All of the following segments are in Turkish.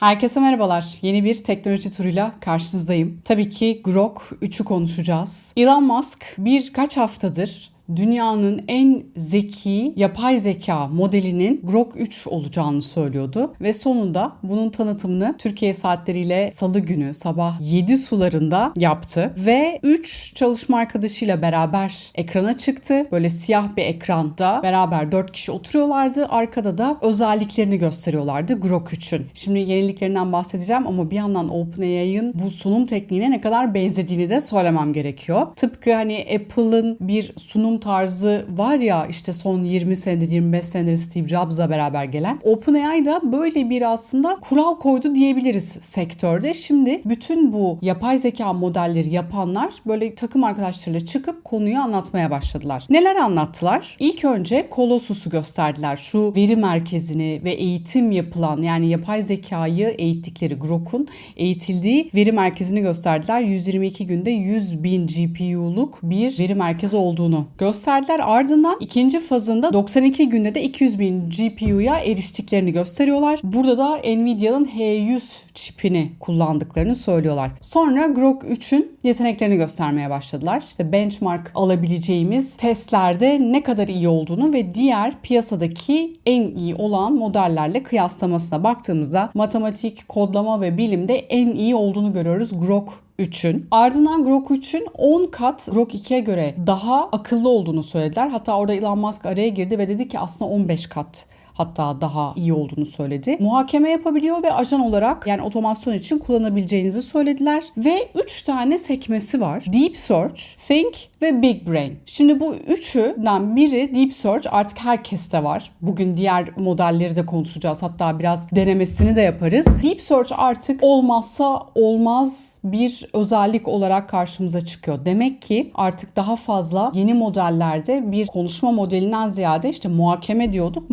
Herkese merhabalar. Yeni bir teknoloji turuyla karşınızdayım. Tabii ki Grok 3'ü konuşacağız. Elon Musk birkaç haftadır dünyanın en zeki yapay zeka modelinin Grok 3 olacağını söylüyordu ve sonunda bunun tanıtımını Türkiye saatleriyle salı günü sabah 7 sularında yaptı ve 3 çalışma arkadaşıyla beraber ekrana çıktı. Böyle siyah bir ekranda beraber 4 kişi oturuyorlardı. Arkada da özelliklerini gösteriyorlardı Grok 3'ün. Şimdi yeniliklerinden bahsedeceğim ama bir yandan OpenAI'ın bu sunum tekniğine ne kadar benzediğini de söylemem gerekiyor. Tıpkı hani Apple'ın bir sunum tarzı var ya işte son 20 senedir 25 senedir Steve Jobs'la beraber gelen. OpenAI da böyle bir aslında kural koydu diyebiliriz sektörde. Şimdi bütün bu yapay zeka modelleri yapanlar böyle takım arkadaşlarıyla çıkıp konuyu anlatmaya başladılar. Neler anlattılar? İlk önce Colossus'u gösterdiler. Şu veri merkezini ve eğitim yapılan yani yapay zekayı eğittikleri Grok'un eğitildiği veri merkezini gösterdiler. 122 günde 100 bin GPU'luk bir veri merkezi olduğunu gösterdiler. Ardından ikinci fazında 92 günde de 200 bin GPU'ya eriştiklerini gösteriyorlar. Burada da Nvidia'nın H100 çipini kullandıklarını söylüyorlar. Sonra Grok 3'ün yeteneklerini göstermeye başladılar. İşte benchmark alabileceğimiz testlerde ne kadar iyi olduğunu ve diğer piyasadaki en iyi olan modellerle kıyaslamasına baktığımızda matematik, kodlama ve bilimde en iyi olduğunu görüyoruz Grok 3'ün. Ardından Grok 3'ün 10 kat Grok 2'ye göre daha akıllı olduğunu söylediler. Hatta orada Elon Musk araya girdi ve dedi ki aslında 15 kat hatta daha iyi olduğunu söyledi. Muhakeme yapabiliyor ve ajan olarak yani otomasyon için kullanabileceğinizi söylediler. Ve 3 tane sekmesi var. Deep Search, Think ve Big Brain. Şimdi bu üçünden biri Deep Search artık herkeste var. Bugün diğer modelleri de konuşacağız. Hatta biraz denemesini de yaparız. Deep Search artık olmazsa olmaz bir özellik olarak karşımıza çıkıyor. Demek ki artık daha fazla yeni modellerde bir konuşma modelinden ziyade işte muhakeme diyorduk.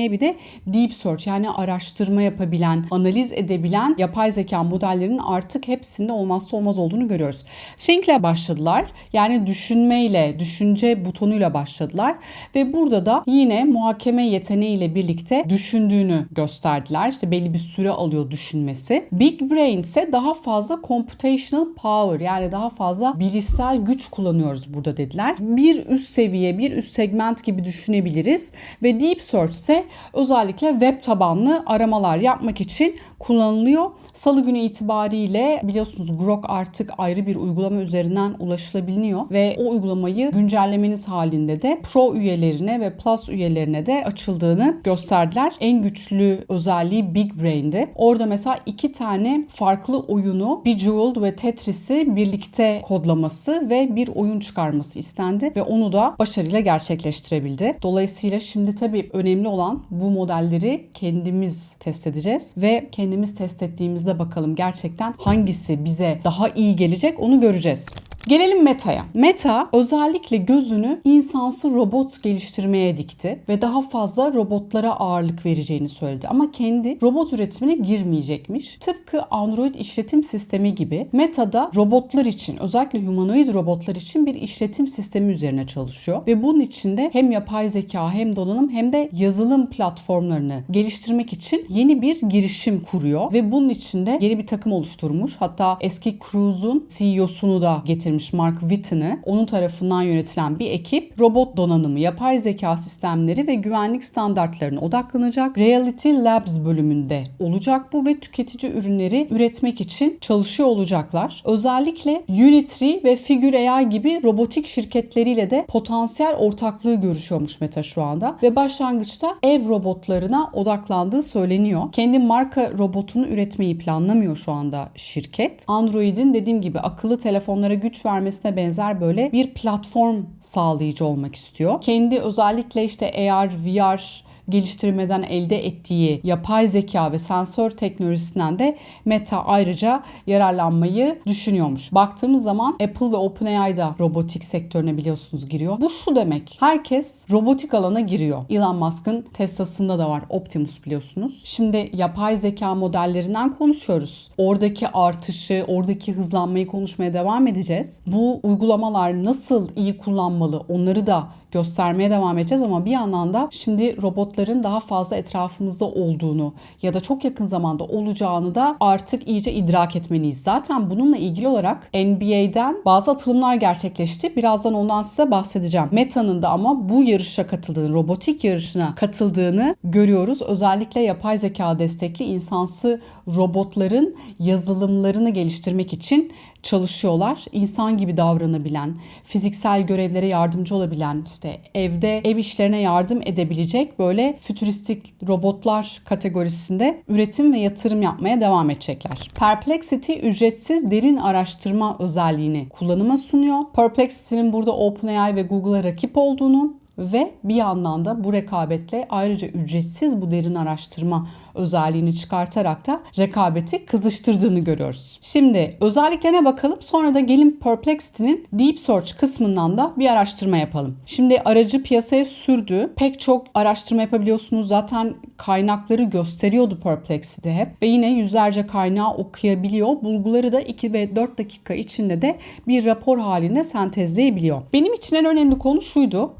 Muhakemeye bir de Deep Search yani araştırma yapabilen, analiz edebilen yapay zeka modellerinin artık hepsinde olmazsa olmaz olduğunu görüyoruz. Think'le başladılar. Yani düşünmeyle, düşünce butonuyla başladılar ve burada da yine muhakeme yeteneğiyle birlikte düşündüğünü gösterdiler. İşte belli bir süre alıyor düşünmesi. Big Brain ise daha fazla computational power yani daha fazla bilişsel güç kullanıyoruz burada dediler. Bir üst seviye, bir üst segment gibi düşünebiliriz ve Deep Search ise özellikle web tabanlı aramalar yapmak için kullanılıyor. Salı günü itibariyle biliyorsunuz Grok artık ayrı bir uygulama üzerinden ulaşılabiliyor ve o uygulamayı güncellemeniz halinde de Pro üyelerine ve Plus üyelerine de açıldığını gösterdiler. En güçlü özelliği Big Brain'di. Orada mesela iki tane farklı oyunu Bejeweled ve Tetris'i birlikte kodlaması ve bir oyun çıkarması istendi ve onu da başarıyla gerçekleştirebildi. Dolayısıyla şimdi tabii önemli olan bu modelleri kendimiz test edeceğiz ve kendimiz test ettiğimizde bakalım gerçekten hangisi bize daha iyi gelecek onu göreceğiz. Gelelim Meta'ya. Meta özellikle gözünü insansı robot geliştirmeye dikti ve daha fazla robotlara ağırlık vereceğini söyledi. Ama kendi robot üretimine girmeyecekmiş. Tıpkı Android işletim sistemi gibi Meta'da robotlar için özellikle humanoid robotlar için bir işletim sistemi üzerine çalışıyor. Ve bunun içinde hem yapay zeka hem donanım hem de yazılım platformlarını geliştirmek için yeni bir girişim kuruyor. Ve bunun içinde yeni bir takım oluşturmuş. Hatta eski Cruise'un CEO'sunu da getirmiş getirmiş Mark Witten'ı. Onun tarafından yönetilen bir ekip robot donanımı, yapay zeka sistemleri ve güvenlik standartlarına odaklanacak. Reality Labs bölümünde olacak bu ve tüketici ürünleri üretmek için çalışıyor olacaklar. Özellikle Unitree ve Figure AI gibi robotik şirketleriyle de potansiyel ortaklığı görüşüyormuş Meta şu anda ve başlangıçta ev robotlarına odaklandığı söyleniyor. Kendi marka robotunu üretmeyi planlamıyor şu anda şirket. Android'in dediğim gibi akıllı telefonlara güç vermesine benzer böyle bir platform sağlayıcı olmak istiyor. Kendi özellikle işte AR, VR geliştirmeden elde ettiği yapay zeka ve sensör teknolojisinden de Meta ayrıca yararlanmayı düşünüyormuş. Baktığımız zaman Apple ve OpenAI da robotik sektörüne biliyorsunuz giriyor. Bu şu demek. Herkes robotik alana giriyor. Elon Musk'ın Tesla'sında da var Optimus biliyorsunuz. Şimdi yapay zeka modellerinden konuşuyoruz. Oradaki artışı, oradaki hızlanmayı konuşmaya devam edeceğiz. Bu uygulamalar nasıl iyi kullanmalı onları da göstermeye devam edeceğiz ama bir yandan da şimdi robotların daha fazla etrafımızda olduğunu ya da çok yakın zamanda olacağını da artık iyice idrak etmeliyiz. Zaten bununla ilgili olarak NBA'den bazı atılımlar gerçekleşti. Birazdan ondan size bahsedeceğim. Meta'nın da ama bu yarışa katıldığını, robotik yarışına katıldığını görüyoruz. Özellikle yapay zeka destekli insansı robotların yazılımlarını geliştirmek için çalışıyorlar. İnsan gibi davranabilen, fiziksel görevlere yardımcı olabilen, işte evde ev işlerine yardım edebilecek böyle fütüristik robotlar kategorisinde üretim ve yatırım yapmaya devam edecekler. Perplexity ücretsiz derin araştırma özelliğini kullanıma sunuyor. Perplexity'nin burada OpenAI ve Google'a rakip olduğunu ve bir yandan da bu rekabetle ayrıca ücretsiz bu derin araştırma özelliğini çıkartarak da rekabeti kızıştırdığını görüyoruz. Şimdi özelliklerine bakalım sonra da gelin Perplexity'nin Deep Search kısmından da bir araştırma yapalım. Şimdi aracı piyasaya sürdü. Pek çok araştırma yapabiliyorsunuz. Zaten kaynakları gösteriyordu Perplexity hep ve yine yüzlerce kaynağı okuyabiliyor. Bulguları da 2 ve 4 dakika içinde de bir rapor halinde sentezleyebiliyor. Benim için en önemli konu şuydu.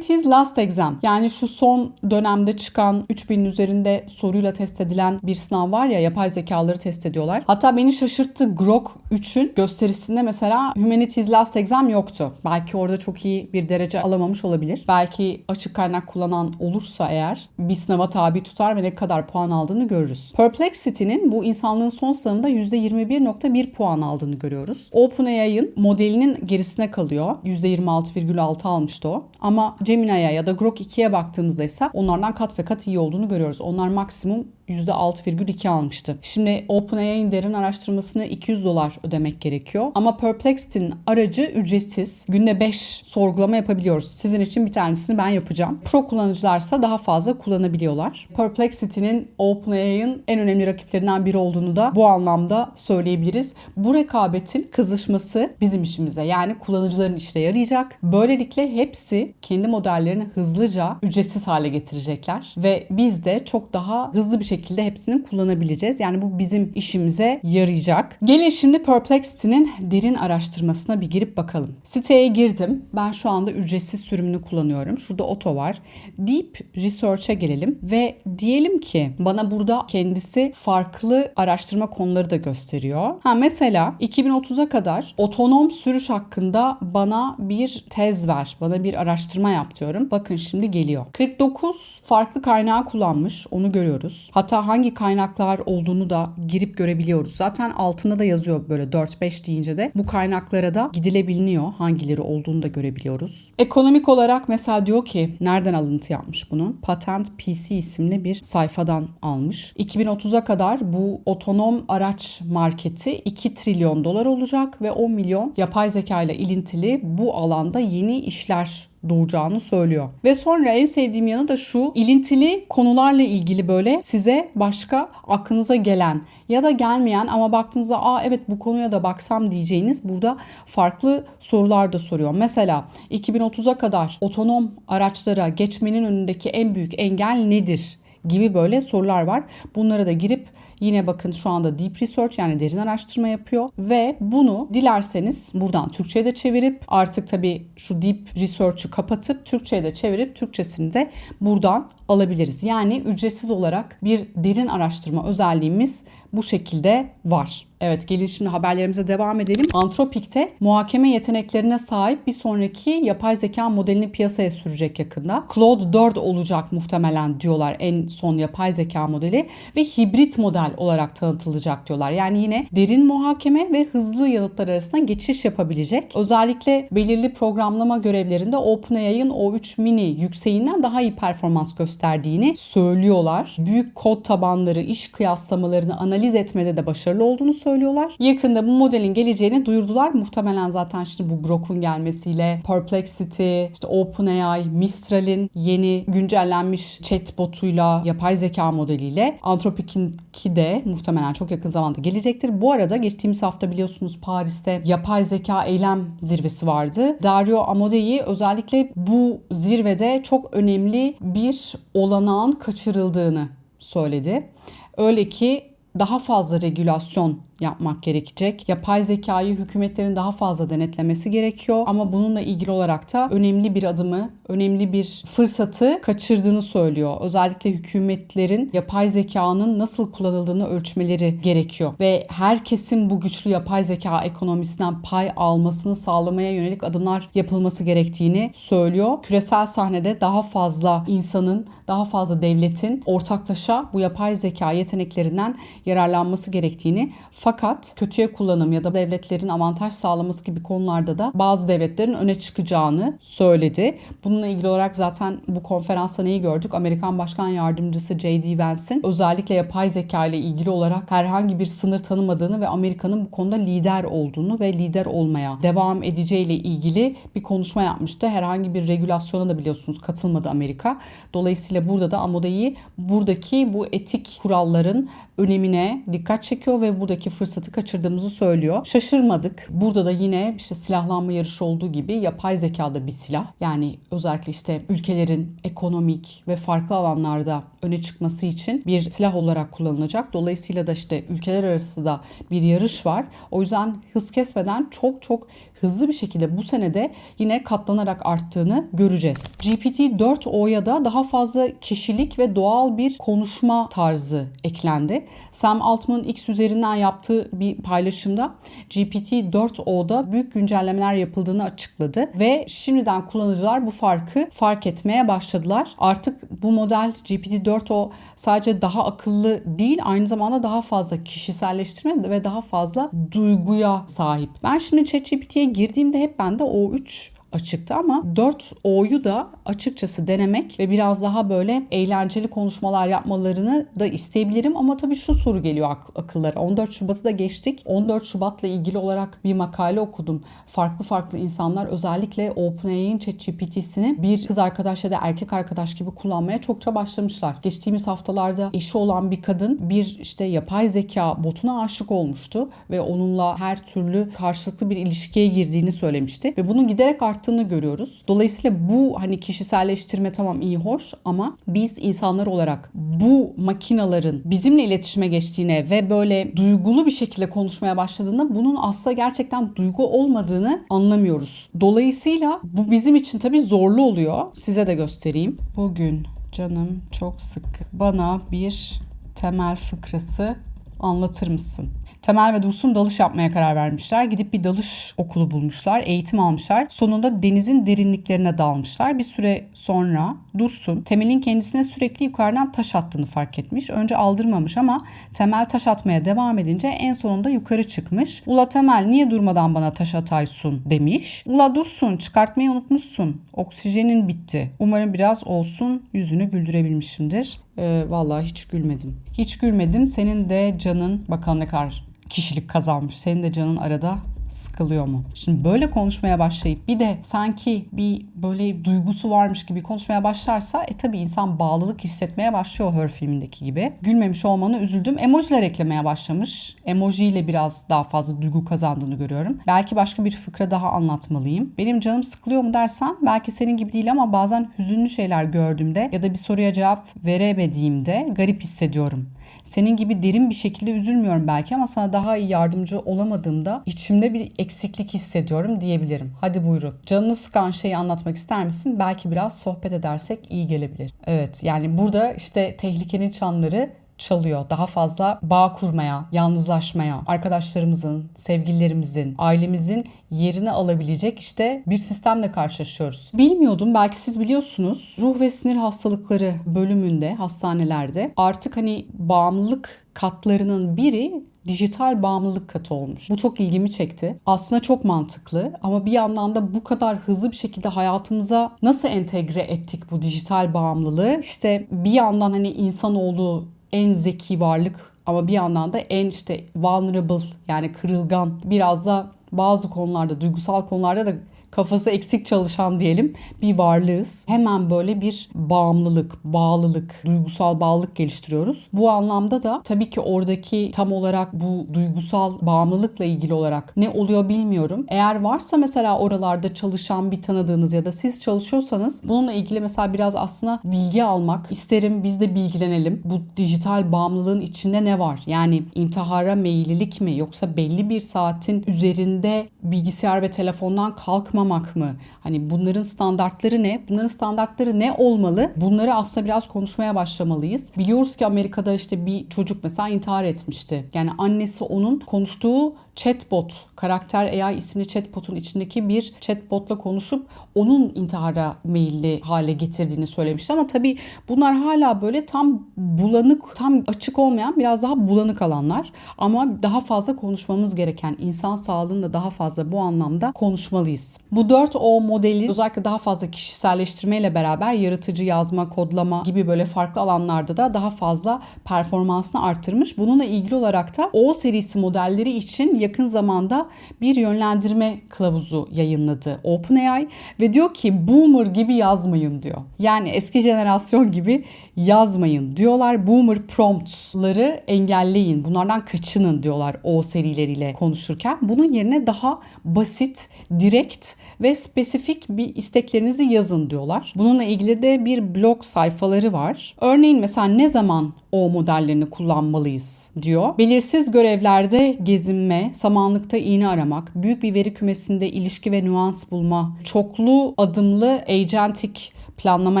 Humanities Last Exam yani şu son dönemde çıkan 3000 üzerinde soruyla test edilen bir sınav var ya yapay zekaları test ediyorlar. Hatta beni şaşırttı Grok 3'ün gösterisinde mesela Humanities Last Exam yoktu. Belki orada çok iyi bir derece alamamış olabilir. Belki açık kaynak kullanan olursa eğer bir sınava tabi tutar ve ne kadar puan aldığını görürüz. Perplexity'nin bu insanlığın son sınavında %21.1 puan aldığını görüyoruz. OpenAI'ın modelinin gerisine kalıyor. %26,6 almıştı o. Ama Gemini'ye ya da Grok 2'ye baktığımızda ise onlardan kat ve kat iyi olduğunu görüyoruz. Onlar maksimum %6,2 almıştı. Şimdi OpenAI'nin derin araştırmasını 200 dolar ödemek gerekiyor. Ama Perplexity'nin aracı ücretsiz. Günde 5 sorgulama yapabiliyoruz. Sizin için bir tanesini ben yapacağım. Pro kullanıcılarsa daha fazla kullanabiliyorlar. Perplexity'nin OpenAI'nin en önemli rakiplerinden biri olduğunu da bu anlamda söyleyebiliriz. Bu rekabetin kızışması bizim işimize yani kullanıcıların işine yarayacak. Böylelikle hepsi kendi modellerini hızlıca ücretsiz hale getirecekler ve biz de çok daha hızlı bir şekilde hepsini kullanabileceğiz. Yani bu bizim işimize yarayacak. Gelin şimdi Perplexity'nin derin araştırmasına bir girip bakalım. Siteye girdim. Ben şu anda ücretsiz sürümünü kullanıyorum. Şurada oto var. Deep Research'a gelelim ve diyelim ki bana burada kendisi farklı araştırma konuları da gösteriyor. Ha mesela 2030'a kadar otonom sürüş hakkında bana bir tez ver. Bana bir araştırma yap diyorum. Bakın şimdi geliyor. 49 farklı kaynağı kullanmış. Onu görüyoruz. Hatta hangi kaynaklar olduğunu da girip görebiliyoruz. Zaten altında da yazıyor böyle 4-5 deyince de bu kaynaklara da gidilebiliyor. Hangileri olduğunu da görebiliyoruz. Ekonomik olarak mesela diyor ki nereden alıntı yapmış bunu? Patent PC isimli bir sayfadan almış. 2030'a kadar bu otonom araç marketi 2 trilyon dolar olacak ve 10 milyon yapay zeka ile ilintili bu alanda yeni işler doğacağını söylüyor. Ve sonra en sevdiğim yanı da şu ilintili konularla ilgili böyle size başka aklınıza gelen ya da gelmeyen ama baktığınızda aa evet bu konuya da baksam diyeceğiniz burada farklı sorular da soruyor. Mesela 2030'a kadar otonom araçlara geçmenin önündeki en büyük engel nedir? Gibi böyle sorular var. Bunlara da girip Yine bakın şu anda deep research yani derin araştırma yapıyor ve bunu dilerseniz buradan Türkçe'ye de çevirip artık tabii şu deep research'ı kapatıp Türkçe'ye de çevirip Türkçesini de buradan alabiliriz. Yani ücretsiz olarak bir derin araştırma özelliğimiz bu şekilde var. Evet gelin şimdi haberlerimize devam edelim. Antropik'te muhakeme yeteneklerine sahip bir sonraki yapay zeka modelini piyasaya sürecek yakında. Claude 4 olacak muhtemelen diyorlar en son yapay zeka modeli ve hibrit model olarak tanıtılacak diyorlar. Yani yine derin muhakeme ve hızlı yanıtlar arasında geçiş yapabilecek. Özellikle belirli programlama görevlerinde OpenAI'ın O3 mini yükseğinden daha iyi performans gösterdiğini söylüyorlar. Büyük kod tabanları, iş kıyaslamalarını analiz etmede de başarılı olduğunu söylüyorlar. Yakında bu modelin geleceğini duyurdular. Muhtemelen zaten şimdi bu Grok'un gelmesiyle Perplexity, işte OpenAI, Mistral'in yeni güncellenmiş chatbotuyla, yapay zeka modeliyle Anthropic'inki de muhtemelen çok yakın zamanda gelecektir. Bu arada geçtiğimiz hafta biliyorsunuz Paris'te yapay zeka eylem zirvesi vardı. Dario Amodei özellikle bu zirvede çok önemli bir olanağın kaçırıldığını söyledi. Öyle ki daha fazla regülasyon yapmak gerekecek. Yapay zekayı hükümetlerin daha fazla denetlemesi gerekiyor ama bununla ilgili olarak da önemli bir adımı, önemli bir fırsatı kaçırdığını söylüyor. Özellikle hükümetlerin yapay zekanın nasıl kullanıldığını ölçmeleri gerekiyor ve herkesin bu güçlü yapay zeka ekonomisinden pay almasını sağlamaya yönelik adımlar yapılması gerektiğini söylüyor. Küresel sahnede daha fazla insanın, daha fazla devletin ortaklaşa bu yapay zeka yeteneklerinden yararlanması gerektiğini fakat kötüye kullanım ya da devletlerin avantaj sağlaması gibi konularda da bazı devletlerin öne çıkacağını söyledi. Bununla ilgili olarak zaten bu konferansta neyi gördük? Amerikan Başkan Yardımcısı J.D. Vance'in özellikle yapay zeka ile ilgili olarak herhangi bir sınır tanımadığını ve Amerika'nın bu konuda lider olduğunu ve lider olmaya devam edeceğiyle ilgili bir konuşma yapmıştı. Herhangi bir regülasyona da biliyorsunuz katılmadı Amerika. Dolayısıyla burada da Amoda'yı buradaki bu etik kuralların önemine dikkat çekiyor ve buradaki fırsatı kaçırdığımızı söylüyor. Şaşırmadık. Burada da yine işte silahlanma yarışı olduğu gibi yapay zekada bir silah. Yani özellikle işte ülkelerin ekonomik ve farklı alanlarda öne çıkması için bir silah olarak kullanılacak. Dolayısıyla da işte ülkeler arası da bir yarış var. O yüzden hız kesmeden çok çok hızlı bir şekilde bu senede yine katlanarak arttığını göreceğiz. GPT-4o'ya da daha fazla kişilik ve doğal bir konuşma tarzı eklendi. Sam Altman'ın X üzerinden yaptığı bir paylaşımda GPT-4o'da büyük güncellemeler yapıldığını açıkladı ve şimdiden kullanıcılar bu farkı fark etmeye başladılar. Artık bu model GPT-4o sadece daha akıllı değil aynı zamanda daha fazla kişiselleştirme ve daha fazla duyguya sahip. Ben şimdi ChatGPT'ye girdiğimde hep bende O3 açıktı ama 4O'yu da açıkçası denemek ve biraz daha böyle eğlenceli konuşmalar yapmalarını da isteyebilirim ama tabii şu soru geliyor ak- akıllara. 14 Şubat'ı da geçtik. 14 Şubat'la ilgili olarak bir makale okudum. Farklı farklı insanlar özellikle OpenAI'nin ChatGPT'sini bir kız arkadaş ya da erkek arkadaş gibi kullanmaya çokça başlamışlar. Geçtiğimiz haftalarda eşi olan bir kadın bir işte yapay zeka botuna aşık olmuştu ve onunla her türlü karşılıklı bir ilişkiye girdiğini söylemişti ve bunun giderek arttığını görüyoruz. Dolayısıyla bu hani kişiselleştirme tamam iyi hoş ama biz insanlar olarak bu makinaların bizimle iletişime geçtiğine ve böyle duygulu bir şekilde konuşmaya başladığında bunun aslında gerçekten duygu olmadığını anlamıyoruz. Dolayısıyla bu bizim için tabii zorlu oluyor. Size de göstereyim. Bugün canım çok sık. Bana bir temel fıkrası anlatır mısın? Temel ve Dursun dalış yapmaya karar vermişler. Gidip bir dalış okulu bulmuşlar, eğitim almışlar. Sonunda denizin derinliklerine dalmışlar. Bir süre sonra Dursun Temel'in kendisine sürekli yukarıdan taş attığını fark etmiş. Önce aldırmamış ama Temel taş atmaya devam edince en sonunda yukarı çıkmış. Ula Temel niye durmadan bana taş ataysun demiş. Ula Dursun çıkartmayı unutmuşsun. Oksijenin bitti. Umarım biraz olsun yüzünü güldürebilmişimdir. Ee, vallahi hiç gülmedim. Hiç gülmedim. Senin de canın bakalım ne kadar kişilik kazanmış. Senin de canın arada sıkılıyor mu? Şimdi böyle konuşmaya başlayıp bir de sanki bir böyle duygusu varmış gibi konuşmaya başlarsa e tabi insan bağlılık hissetmeye başlıyor Her filmindeki gibi. Gülmemiş olmanı üzüldüm. Emojiler eklemeye başlamış. Emoji ile biraz daha fazla duygu kazandığını görüyorum. Belki başka bir fıkra daha anlatmalıyım. Benim canım sıkılıyor mu dersen belki senin gibi değil ama bazen hüzünlü şeyler gördüğümde ya da bir soruya cevap veremediğimde garip hissediyorum. Senin gibi derin bir şekilde üzülmüyorum belki ama sana daha iyi yardımcı olamadığımda içimde bir eksiklik hissediyorum diyebilirim. Hadi buyurun. Canını sıkan şeyi anlatmak ister misin? Belki biraz sohbet edersek iyi gelebilir. Evet yani burada işte tehlikenin çanları çalıyor. Daha fazla bağ kurmaya, yalnızlaşmaya, arkadaşlarımızın, sevgililerimizin, ailemizin yerini alabilecek işte bir sistemle karşılaşıyoruz. Bilmiyordum belki siz biliyorsunuz. Ruh ve sinir hastalıkları bölümünde hastanelerde artık hani bağımlılık katlarının biri dijital bağımlılık katı olmuş. Bu çok ilgimi çekti. Aslında çok mantıklı ama bir yandan da bu kadar hızlı bir şekilde hayatımıza nasıl entegre ettik bu dijital bağımlılığı? İşte bir yandan hani insanoğlu en zeki varlık ama bir yandan da en işte vulnerable yani kırılgan. Biraz da bazı konularda duygusal konularda da kafası eksik çalışan diyelim bir varlığız. Hemen böyle bir bağımlılık, bağlılık, duygusal bağlılık geliştiriyoruz. Bu anlamda da tabii ki oradaki tam olarak bu duygusal bağımlılıkla ilgili olarak ne oluyor bilmiyorum. Eğer varsa mesela oralarda çalışan bir tanıdığınız ya da siz çalışıyorsanız bununla ilgili mesela biraz aslında bilgi almak isterim. Biz de bilgilenelim. Bu dijital bağımlılığın içinde ne var? Yani intihara meyillilik mi yoksa belli bir saatin üzerinde bilgisayar ve telefondan kalkmamak mı? Hani bunların standartları ne? Bunların standartları ne olmalı? Bunları aslında biraz konuşmaya başlamalıyız. Biliyoruz ki Amerika'da işte bir çocuk mesela intihar etmişti. Yani annesi onun konuştuğu chatbot, karakter AI isimli chatbotun içindeki bir chatbotla konuşup onun intihara meyilli hale getirdiğini söylemişti. Ama tabii bunlar hala böyle tam bulanık, tam açık olmayan biraz daha bulanık alanlar. Ama daha fazla konuşmamız gereken, insan sağlığında daha fazla bu anlamda konuşmalıyız. Bu 4O modeli özellikle daha fazla kişiselleştirmeyle beraber yaratıcı yazma, kodlama gibi böyle farklı alanlarda da daha fazla performansını arttırmış. Bununla ilgili olarak da O serisi modelleri için yakın zamanda bir yönlendirme kılavuzu yayınladı OpenAI ve diyor ki boomer gibi yazmayın diyor. Yani eski jenerasyon gibi yazmayın diyorlar. Boomer promptları engelleyin. Bunlardan kaçının diyorlar o serileriyle konuşurken. Bunun yerine daha basit, direkt ve spesifik bir isteklerinizi yazın diyorlar. Bununla ilgili de bir blog sayfaları var. Örneğin mesela ne zaman o modellerini kullanmalıyız diyor. Belirsiz görevlerde gezinme, samanlıkta iğne aramak, büyük bir veri kümesinde ilişki ve nüans bulma, çoklu adımlı agentik planlama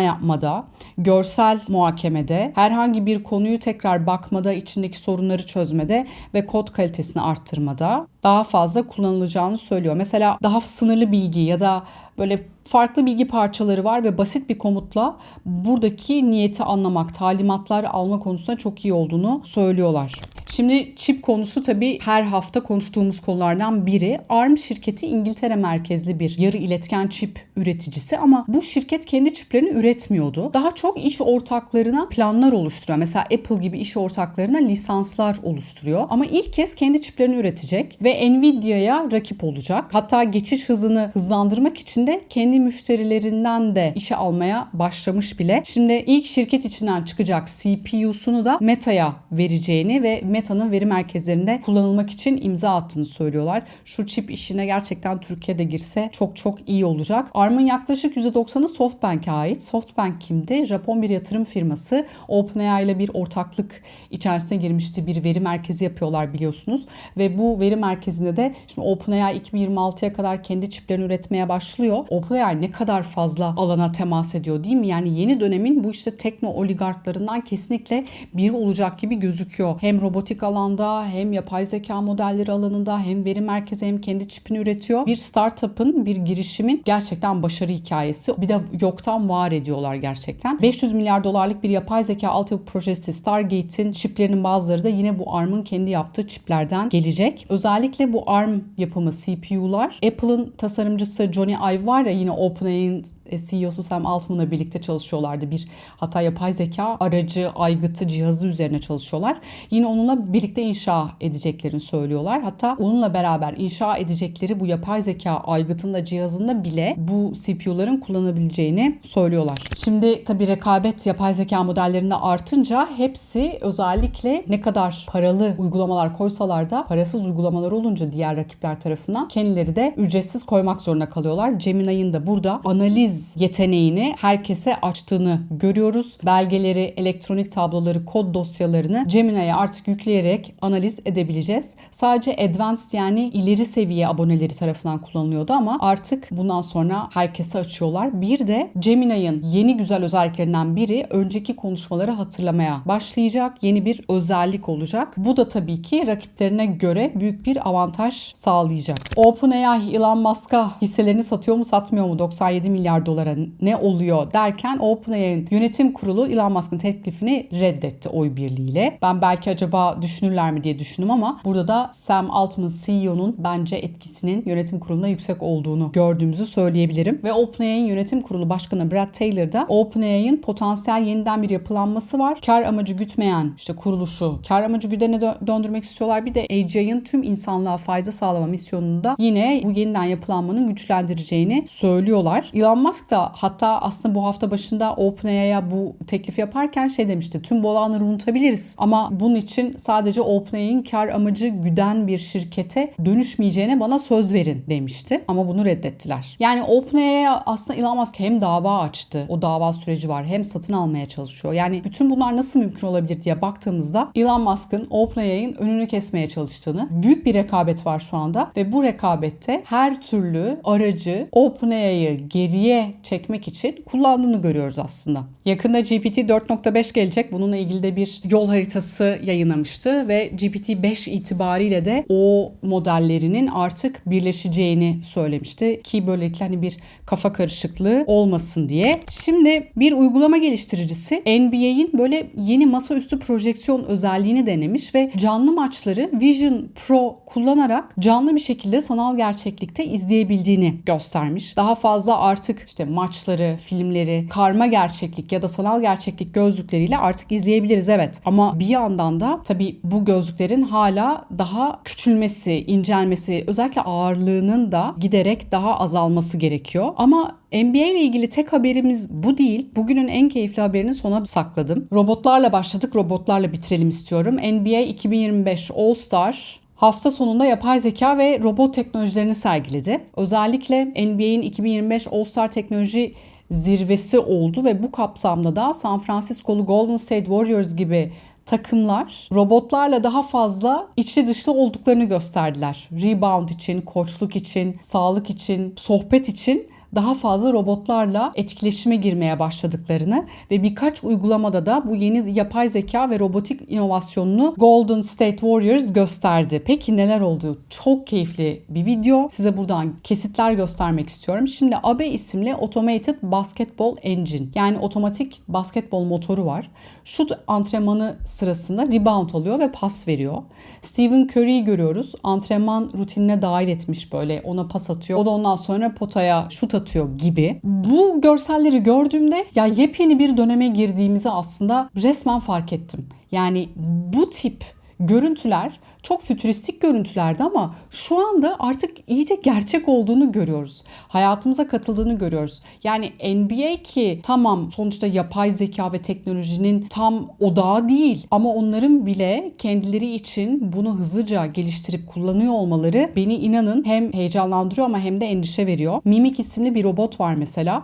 yapmada, görsel muhakemede, herhangi bir konuyu tekrar bakmada, içindeki sorunları çözmede ve kod kalitesini arttırmada daha fazla kullanılacağını söylüyor. Mesela daha sınırlı bilgi ya da böyle farklı bilgi parçaları var ve basit bir komutla buradaki niyeti anlamak, talimatlar alma konusunda çok iyi olduğunu söylüyorlar. Şimdi çip konusu tabii her hafta konuştuğumuz konulardan biri. ARM şirketi İngiltere merkezli bir yarı iletken çip üreticisi ama bu şirket kendi çiplerini üretmiyordu. Daha çok iş ortaklarına planlar oluşturuyor. Mesela Apple gibi iş ortaklarına lisanslar oluşturuyor. Ama ilk kez kendi çiplerini üretecek ve Nvidia'ya rakip olacak. Hatta geçiş hızını hızlandırmak için de kendi müşterilerinden de işe almaya başlamış bile. Şimdi ilk şirket içinden çıkacak CPU'sunu da Meta'ya vereceğini ve Meta'nın veri merkezlerinde kullanılmak için imza attığını söylüyorlar. Şu çip işine gerçekten Türkiye'de girse çok çok iyi olacak. ARM'ın yaklaşık %90'ı SoftBank'e ait. SoftBank kimdi? Japon bir yatırım firması. OpenAI ile bir ortaklık içerisine girmişti. Bir veri merkezi yapıyorlar biliyorsunuz. Ve bu veri merkezinde de şimdi OpenAI 2026'ya kadar kendi çiplerini üretmeye başlıyor. OpenAI ne kadar fazla alana temas ediyor değil mi? Yani yeni dönemin bu işte tekno oligarklarından kesinlikle biri olacak gibi gözüküyor. Hem robotik alanda hem yapay zeka modelleri alanında hem veri merkezi hem kendi çipini üretiyor. Bir startup'ın, bir girişimin gerçekten başarı hikayesi. Bir de yoktan var ediyorlar gerçekten. 500 milyar dolarlık bir yapay zeka altyapı projesi Stargate'in çiplerinin bazıları da yine bu ARM'ın kendi yaptığı çiplerden gelecek. Özellikle bu ARM yapımı CPU'lar Apple'ın tasarımcısı Johnny Ive var ya yine OpenAI'nin CEO'su Sam Altman'la birlikte çalışıyorlardı. Bir hatta yapay zeka aracı, aygıtı cihazı üzerine çalışıyorlar. Yine onunla birlikte inşa edeceklerini söylüyorlar. Hatta onunla beraber inşa edecekleri bu yapay zeka aygıtında cihazında bile bu CPU'ların kullanabileceğini söylüyorlar. Şimdi tabii rekabet yapay zeka modellerinde artınca hepsi özellikle ne kadar paralı uygulamalar koysalar da parasız uygulamalar olunca diğer rakipler tarafından kendileri de ücretsiz koymak zorunda kalıyorlar. Gemini'nin de burada analiz yeteneğini herkese açtığını görüyoruz. Belgeleri, elektronik tabloları, kod dosyalarını Gemini'ye artık yükleyerek analiz edebileceğiz. Sadece advanced yani ileri seviye aboneleri tarafından kullanılıyordu ama artık bundan sonra herkese açıyorlar. Bir de Gemini'nin yeni güzel özelliklerinden biri önceki konuşmaları hatırlamaya başlayacak. Yeni bir özellik olacak. Bu da tabii ki rakiplerine göre büyük bir avantaj sağlayacak. OpenAI Elon Musk'a hisselerini satıyor mu satmıyor mu? 97 milyar dolar dolara ne oluyor derken OpenAI'nin yönetim kurulu Elon Musk'ın teklifini reddetti oy birliğiyle. Ben belki acaba düşünürler mi diye düşündüm ama burada da Sam Altman CEO'nun bence etkisinin yönetim kurulunda yüksek olduğunu gördüğümüzü söyleyebilirim. Ve OpenAI'nin yönetim kurulu başkanı Brad Taylor da OpenAI'nin potansiyel yeniden bir yapılanması var. Kar amacı gütmeyen işte kuruluşu kar amacı güdene dö- döndürmek istiyorlar. Bir de AGI'ın tüm insanlığa fayda sağlama misyonunda yine bu yeniden yapılanmanın güçlendireceğini söylüyorlar. Elon Musk da hatta aslında bu hafta başında OpenAI'ya bu teklifi yaparken şey demişti. Tüm bu olanları unutabiliriz. Ama bunun için sadece OpenAI'nin kar amacı güden bir şirkete dönüşmeyeceğine bana söz verin demişti. Ama bunu reddettiler. Yani OpenAI'ya aslında Elon Musk hem dava açtı. O dava süreci var. Hem satın almaya çalışıyor. Yani bütün bunlar nasıl mümkün olabilir diye baktığımızda Elon Musk'ın OpenAI'nin önünü kesmeye çalıştığını, büyük bir rekabet var şu anda ve bu rekabette her türlü aracı OpenAI'yı geriye çekmek için kullandığını görüyoruz aslında. Yakında GPT 4.5 gelecek. Bununla ilgili de bir yol haritası yayınlamıştı ve GPT-5 itibariyle de o modellerinin artık birleşeceğini söylemişti ki böylelikle hani bir kafa karışıklığı olmasın diye. Şimdi bir uygulama geliştiricisi NBA'in böyle yeni masaüstü projeksiyon özelliğini denemiş ve canlı maçları Vision Pro kullanarak canlı bir şekilde sanal gerçeklikte izleyebildiğini göstermiş. Daha fazla artık işte maçları, filmleri, karma gerçeklik ya da sanal gerçeklik gözlükleriyle artık izleyebiliriz evet. Ama bir yandan da tabii bu gözlüklerin hala daha küçülmesi, incelmesi, özellikle ağırlığının da giderek daha azalması gerekiyor. Ama NBA ile ilgili tek haberimiz bu değil. Bugünün en keyifli haberini sona sakladım. Robotlarla başladık, robotlarla bitirelim istiyorum. NBA 2025 All Star hafta sonunda yapay zeka ve robot teknolojilerini sergiledi. Özellikle NBA'in 2025 All Star teknoloji zirvesi oldu ve bu kapsamda da San Francisco'lu Golden State Warriors gibi takımlar robotlarla daha fazla içli dışlı olduklarını gösterdiler. Rebound için, koçluk için, sağlık için, sohbet için daha fazla robotlarla etkileşime girmeye başladıklarını ve birkaç uygulamada da bu yeni yapay zeka ve robotik inovasyonunu Golden State Warriors gösterdi. Peki neler oldu? Çok keyifli bir video. Size buradan kesitler göstermek istiyorum. Şimdi ABE isimli Automated Basketball Engine yani otomatik basketbol motoru var. Şut antrenmanı sırasında rebound alıyor ve pas veriyor. Stephen Curry'i görüyoruz. Antrenman rutinine dahil etmiş böyle ona pas atıyor. O da ondan sonra potaya şut atıyor gibi. Bu görselleri gördüğümde ya yepyeni bir döneme girdiğimizi aslında resmen fark ettim. Yani bu tip görüntüler çok fütüristik görüntülerdi ama şu anda artık iyice gerçek olduğunu görüyoruz. Hayatımıza katıldığını görüyoruz. Yani NBA ki tamam sonuçta yapay zeka ve teknolojinin tam odağı değil ama onların bile kendileri için bunu hızlıca geliştirip kullanıyor olmaları beni inanın hem heyecanlandırıyor ama hem de endişe veriyor. Mimik isimli bir robot var mesela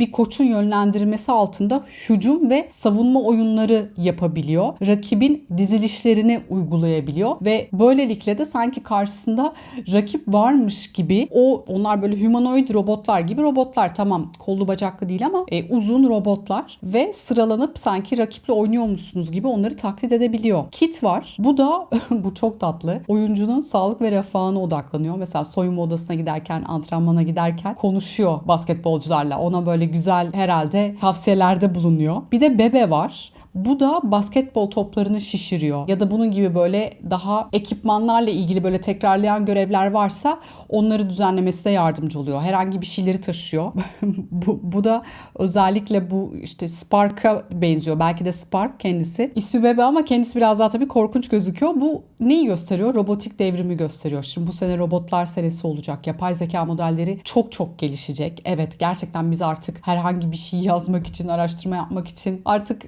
bir koçun yönlendirmesi altında hücum ve savunma oyunları yapabiliyor. Rakibin dizilişlerini uygulayabiliyor ve böylelikle de sanki karşısında rakip varmış gibi o onlar böyle humanoid robotlar gibi robotlar tamam kollu bacaklı değil ama e, uzun robotlar ve sıralanıp sanki rakiple oynuyormuşsunuz gibi onları taklit edebiliyor. Kit var. Bu da bu çok tatlı. Oyuncunun sağlık ve refahına odaklanıyor. Mesela soyunma odasına giderken, antrenmana giderken konuşuyor basketbolcularla. Ona böyle güzel herhalde tavsiyelerde bulunuyor. Bir de bebe var. Bu da basketbol toplarını şişiriyor. Ya da bunun gibi böyle daha ekipmanlarla ilgili böyle tekrarlayan görevler varsa onları düzenlemesine yardımcı oluyor. Herhangi bir şeyleri taşıyor. bu, bu da özellikle bu işte Spark'a benziyor. Belki de Spark kendisi. İsmi bebe ama kendisi biraz daha tabii korkunç gözüküyor. Bu neyi gösteriyor? Robotik devrimi gösteriyor. Şimdi bu sene robotlar senesi olacak. Yapay zeka modelleri çok çok gelişecek. Evet gerçekten biz artık herhangi bir şey yazmak için, araştırma yapmak için artık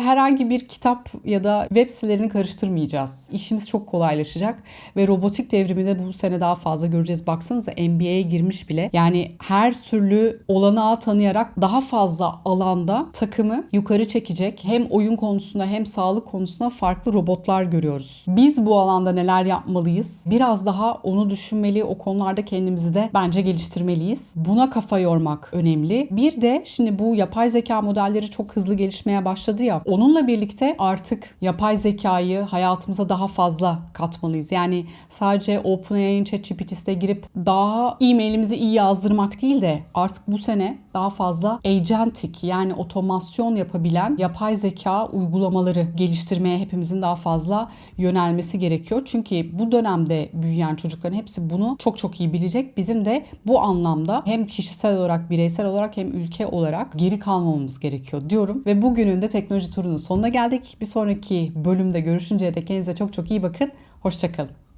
herhangi bir kitap ya da web sitelerini karıştırmayacağız. İşimiz çok kolaylaşacak ve robotik devrimi de bu sene daha fazla göreceğiz. Baksanıza NBA'ye girmiş bile. Yani her türlü olanağı tanıyarak daha fazla alanda takımı yukarı çekecek. Hem oyun konusunda hem sağlık konusunda farklı robotlar görüyoruz. Biz bu alanda neler yapmalıyız? Biraz daha onu düşünmeli, o konularda kendimizi de bence geliştirmeliyiz. Buna kafa yormak önemli. Bir de şimdi bu yapay zeka modelleri çok hızlı gelişmeye başladı ya. Onunla birlikte artık yapay zekayı hayatımıza daha fazla katmalıyız. Yani sadece OpenAI'nin ChatGPT'sine girip daha e-mailimizi iyi yazdırmak değil de artık bu sene daha fazla agentic yani otomasyon yapabilen yapay zeka uygulamaları geliştirmeye hepimizin daha fazla yönelmesi gerekiyor. Çünkü bu dönemde büyüyen çocukların hepsi bunu çok çok iyi bilecek. Bizim de bu anlamda hem kişisel olarak, bireysel olarak hem ülke olarak geri kalmamamız gerekiyor diyorum. Ve bugünün de teknoloji turunun sonuna geldik. Bir sonraki bölümde görüşünceye dek kendinize çok çok iyi bakın. Hoşçakalın.